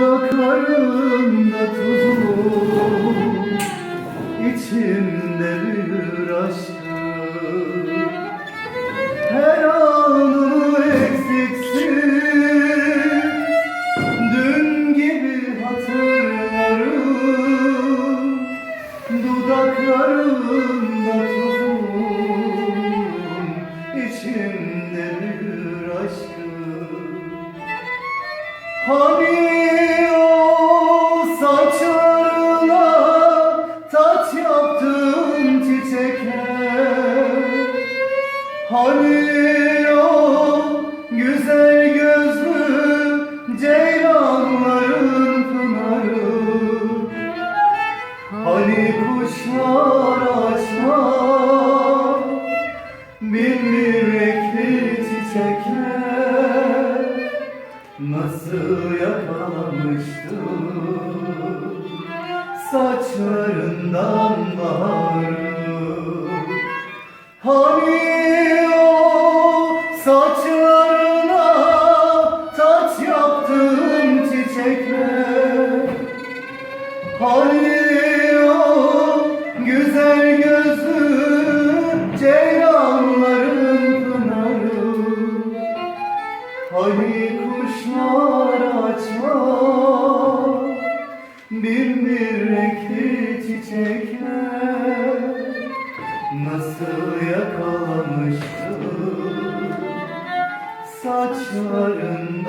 da karnımda tuzum. İçimde bir aşkım Her anımı eksiksiz. Dün gibi hatırlarım. Dudaklarımda tuzum. İçimde bir aşkım Hani Hani o güzel gözlü ceylanların pınarı? Hani kuşlar açmaz bin bir renkli çiçekler Nasıl yakalamıştı saçlarından baharı O güzel gözlü ceylanların pınarı. Hani kuşlar açmaz bir bir renkli çiçekler. Nasıl yakalamıştı saçların